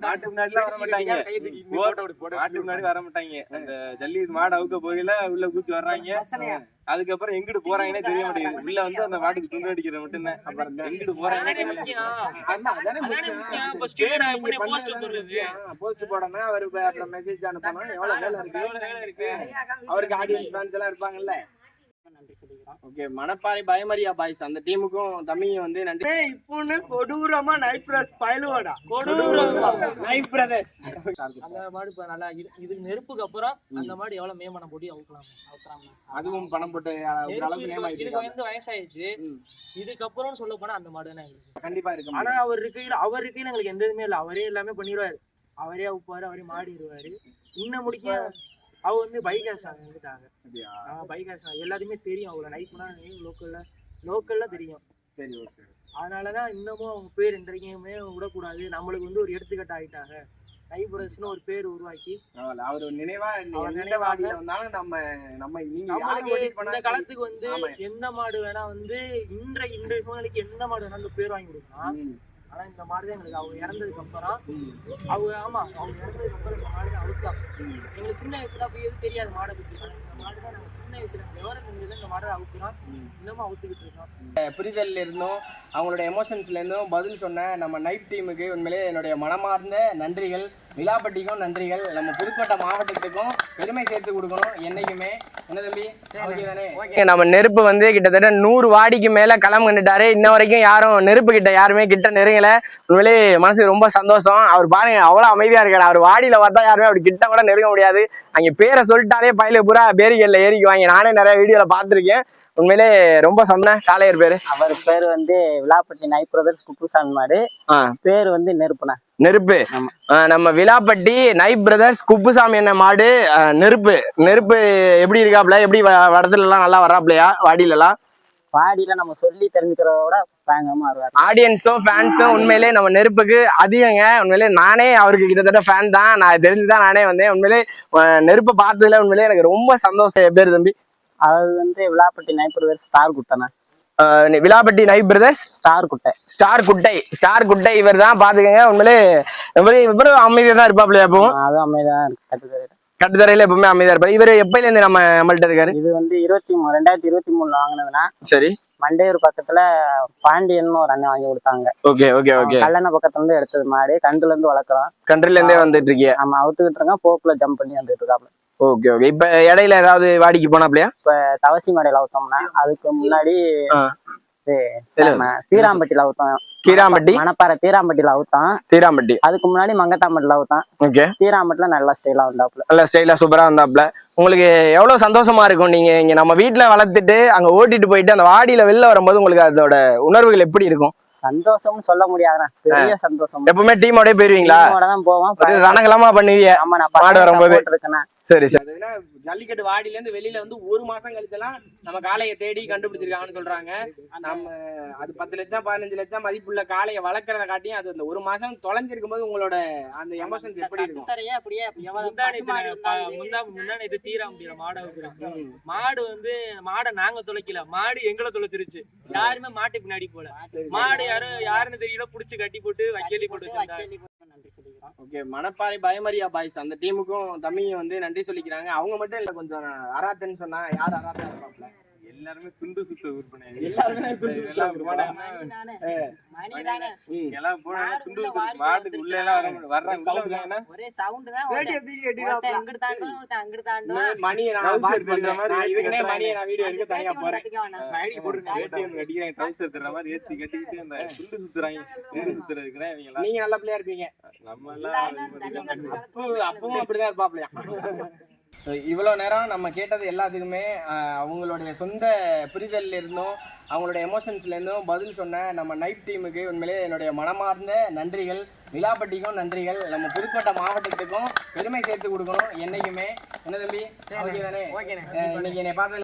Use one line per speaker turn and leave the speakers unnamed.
மாட்டு முன்னாடிலாம் வர மாட்டாங்க மாட்டு முன்னாடி வர மாட்டாங்க ஜல்லி மாடு அவுக்க போகல உள்ள கூச்சி வர்றாங்க அதுக்கப்புறம் எங்கிட்டு போறாங்கன்னே தெரிய மாட்டேங்குது உள்ள வந்து அந்த மாட்டுக்கு துண்டு அடிக்கிறது மட்டும்தான் அப்புறம் எங்கிட்டு போறாங்க
போஸ்ட் போடணும் அவரு அப்புறம் மெசேஜ் அனுப்பணும் எவ்வளவு வேலை இருக்கு அவருக்கு ஆடியன்ஸ் ஃபேன்ஸ் எல்லாம் இருப்பாங்கல்ல ஓகே மணப்பாறை பயமரியா பாய்ஸ் அந்த டீமுக்கும் தம்பியும் வந்து நன்றி.
இப்போன்னு கொடூரமா நைப்ரஸ் பயலுவாடா.
நைட் பிரதர்ஸ்
அந்த மாடு இப்ப நல்லா இது இதுக்கு நெருப்புக்கு அப்புறம் அந்த மாடு எவ்வளவு மேம்பண்ண போட்டி அவுக்கலாம் அவுக்கலாம்.
அதுவும் பணம் போட்டு அளவுக்கு நேம்
இதுக்கு வந்து வயசாயிடுச்சு. இதுக்கப்புறம் சொல்ல போனா அந்த மாடு தான்
கண்டிப்பா இருக்கு
ஆனா அவர் இருக்கையில அவர் இருக்கையில எங்களுக்கு எந்த இதுவுமே இல்லை. அவரே எல்லாமே பண்ணிடுவாரு. அவரே அவுப்பாரு அவரே மாடிடுவாரு. இன்னும் முடிக்க அவர் வந்து பைக் ஆசாங்க வந்துட்டாங்க. பைக் ஆசாங்க எல்லாருமே தெரியும் அவரை நைட் பண்ணா லோக்கல்ல லோக்கல்ல தெரியும்.
சரி ஓகே
அதனாலதான் இன்னமும் அவங்க பேர் இந்த வரைக்குமே விடக்கூடாது. நம்மளுக்கு வந்து ஒரு எடுத்துக்காட்டு ஆயிட்டாங்க. ஒரு பேர் உருவாக்கி
அவர் நினைவா வந்தாலும் நம்ம நம்ம
இந்த காலத்துக்கு வந்து. எந்த மாடு வேணா வந்து இன்றைய இன்றைய சூழ்நிலைக்கு எந்த மாடு வேணாலும் பேர் வாங்கி கொடுக்கலாம். ஆனா இந்த மாடு தான் எங்களுக்கு. அவங்க இறந்ததுக்கு அப்புறம் அவங்க ஆமா அவங்க இறந்ததுக்கு அப்புறம்
இருக்கலாம்.
எங்களுக்கு சின்ன வயசுல அப்ப எதுவும் தெரியாது மாடை பத்தி. மாடு தான் சின்ன வயசுல விவரம் தெரிஞ்சது இந்த மாடை அவுத்துறோம். இன்னமும் அவுத்துக்கிட்டு இருக்கோம்.
புரிதல்ல இருந்தும் அவங்களோட எமோஷன்ஸ்ல இருந்தும் பதில் சொன்ன நம்ம நைட் டீமுக்கு உண்மையிலே என்னுடைய மனமார்ந்த நன்றிகள் விழாப்பட்டிக்கும் நன்றிகள். நம்ம புதுக்கோட்டை மாவட்டத்துக்கும் பெருமை சேர்த்து கொடுக்கணும் என்னைக்குமே. நம்ம நெருப்பு வந்து கிட்டத்தட்ட நூறு வாடிக்கு மேல களம் கண்டுட்டாரு. இன்ன வரைக்கும் யாரும் நெருப்பு கிட்ட யாருமே கிட்ட நெருங்கல. உண்மையிலே மனசு ரொம்ப சந்தோஷம். அவர் பாருங்க அவ்வளவு அமைதியா இருக்காரு. அவர் வாடியில பார்த்தா யாருமே அப்படி கிட்ட கூட நெருங்க முடியாது. அங்க பேரை சொல்லிட்டாலே பயில பூரா பேரிகல்ல ஏறிக்குவாங்க. நானே நிறைய வீடியோல பார்த்திருக்கேன். உண்மையிலே ரொம்ப சொன்னேன் காளையர் பேரு.
அவர் பேர் வந்து விழாப்பட்டி நை பிரதர்ஸ் குப்புசாமி மாடு.
ஆ.
பேர் வந்து நெருப்புனா
நெருப்பு. நம்ம விழாப்பட்டி நைப் பிரதர்ஸ் குப்புசாமி என்ன மாடு நெருப்பு. நெருப்பு எப்படி இருக்காப்ல? எப்படி வடத்துல எல்லாம் நல்லா வர்றாப்லையா? வாடியில எல்லாம்
பாடியில நம்ம சொல்லி தெரிஞ்சுக்கிறத விட பயங்கரமா வருவார்.
ஆடியன்ஸும் ஃபேன்ஸும் உண்மையிலே நம்ம நெருப்புக்கு அதிகங்க. உண்மையிலே நானே அவருக்கு கிட்டத்தட்ட ஃபேன் தான். நான் தெரிஞ்சுதான் நானே வந்தேன். உண்மையிலே நெருப்பை பார்த்ததுல உண்மையிலே எனக்கு ரொம்ப சந்தோஷம். பேர் தம்பி?
அது வந்து விழாப்பட்டி நை பிரதர்ஸ் ஸ்டார்
நி- விழாப்பட்டி நைப் பிரதர்ஸ்?
ஸ்டார் குட்டை.
ஸ்டார் குட்டை ஸ்டார் குட்டை இவர் தான் பாத்துக்கங்க உண்மையிலே இவரு இவரும் அமைதியா தான் இருப்பாப்லையா எப்பவும்.
அமைதியாக இருக்கு. கட்டுத்தரையில.
எப்பவுமே அமைதியா இருப்பாரு. இவர் எப்பயில இருந்து நம்ம நம்மள்ட்ட இருக்காரு?
இது வந்து இருபத்தி மூணு ரெண்டாயிரத்தி இருபத்தி மூணுல வாங்கினதுன்னா
சரி.
மண்டையூர் பக்கத்துல பாண்டியன் ஒரு அண்ணன் வாங்கி கொடுத்தாங்க.
Okay okay okay.
கல்லணை பக்கத்துல இருந்து எடுத்தது மாடு. கண்டுல இருந்து வளர்க்குறோம்.
கண்ட்ரில இருந்தே வந்துட்டு இருக்கீங்க
நம்ம அவுத்துக்கிட்டு இருக்கோம். போக்குல ஜம்ப் பண்ணி வந்துட்டு இருக்காப்ல.
Okay okay. இப்ப இடையில ஏதாவது வாடிக்கு போனாப்லையா?
தவசி மாடையில அவுத்தோம்னா அதுக்கு முன்னாடி. இது, தீராம்பட்டியில அவுத்தோம்
கீராம்பட்டி?
மணப்பாறை தீராம்பட்டியில அவுத்தோம்
தீராம்பட்டி.
அதுக்கு முன்னாடி மங்கத்தாம்பட்டில அவுத்தோம்
ஓகே.
தீராம்பட்டில நல்லா ஸ்டைலா வந்தாப்புல.
நல்ல ஸ்டைலா சூப்பரா வந்தாப்ல உங்களுக்கு எவ்வளவு சந்தோஷமா இருக்கும் நீங்க இங்க நம்ம வீட்ல வளர்த்துட்டு அங்க ஓட்டிட்டு போயிட்டு அந்த வாடியில வெளில வரும்போது உங்களுக்கு அதோட உணர்வுகள் எப்படி இருக்கும்?
சந்தோஷம்னு சொல்ல முடியாதுண்ணா. பெரிய சந்தோஷம்.
எப்பவுமே டீமோட போயிருவீங்களா?
டீமோட தான் போவோம்
ரணகலமா பண்ணுவீங்க.
ஆமா நான்
மாடு வரும்போது. சரி சரி.
ஜல்லிக்கட்டு வாடியில இருந்து வெளியில வந்து ஒரு மாசம் கழிச்செல்லாம் நம்ம காளையை தேடி கண்டுபிடிச்சிருக்காங்கன்னு சொல்றாங்க. நம்ம அது பத்து லட்சம் பதினஞ்சு லட்சம் மதிப்புள்ள காளையை வளர்க்கறத காட்டியும் அது அந்த ஒரு மாசம் தொலைஞ்சிருக்கும் போது உங்களோட அந்த எமோஷன்ஸ் எப்படி இருக்கும்?
முந்தா முன்னாடி இது தீரா முடியல மாடை மாடு வந்து மாடை நாங்க தொலைக்கல. மாடு எங்களை தொலைச்சிருச்சு. யாருமே மாட்டு பின்னாடி போல. மாடு யாரும் யாருன்னு தெரியல புடிச்சு கட்டி போட்டு வைக்கலி போட்டு வச்சிருந்தாங்க
ஓகே மணப்பாறை பயமரியா பாய்ஸ் அந்த டீமுக்கும் தம்பியும் வந்து நன்றி சொல்லிக்கிறாங்க. அவங்க மட்டும் இல்ல கொஞ்சம் அராத்தன்னு சொன்னா யார் அராத்தா இருப்பாப்ல?
எல்லாருமே துண்டு சுத்த விற்பனை
எல்லாருமே துண்டு சுத்த
எல்லாம். எல்லாம் போனா துண்டு மாட்டுக்கு உள்ள எல்லாம். வர்றாங்க.
ஒரே சவுண்ட் தான்
நான்
மாதிரி
வீடியோ எடுக்க தனியா போறேன்.
ஐடி போட்டு கட்டிக்கிறாங்க ட்ரௌசர் தர்ற மாதிரி ஏத்தி கட்டிக்கிட்டு அந்த துண்டு சுத்துறாங்க. துண்டு இவங்க
நீங்க நல்ல பிள்ளையா இருப்பீங்க.
நம்ம எல்லாம்
அப்போ அப்பவும் அப்படிதான் இருப்பாப்லையா
இவ்வளோ நேரம் நம்ம கேட்டது எல்லாத்துக்குமே அவங்களுடைய சொந்த புரிதல்ல இருந்தும் அவங்களுடைய எமோஷன்ஸ்ல இருந்தும் பதில் சொன்ன நம்ம நைட் டீமுக்கு உண்மையிலேயே என்னுடைய மனமார்ந்த நன்றிகள் விழாப்பட்டிக்கும் நன்றிகள். நம்ம புதுக்கோட்டை மாவட்டத்துக்கும் பெருமை சேர்த்து கொடுக்கணும் என்னைக்குமே. என்ன தம்பி? ஓகே தானே? இன்னைக்கு என்னை பார்த்து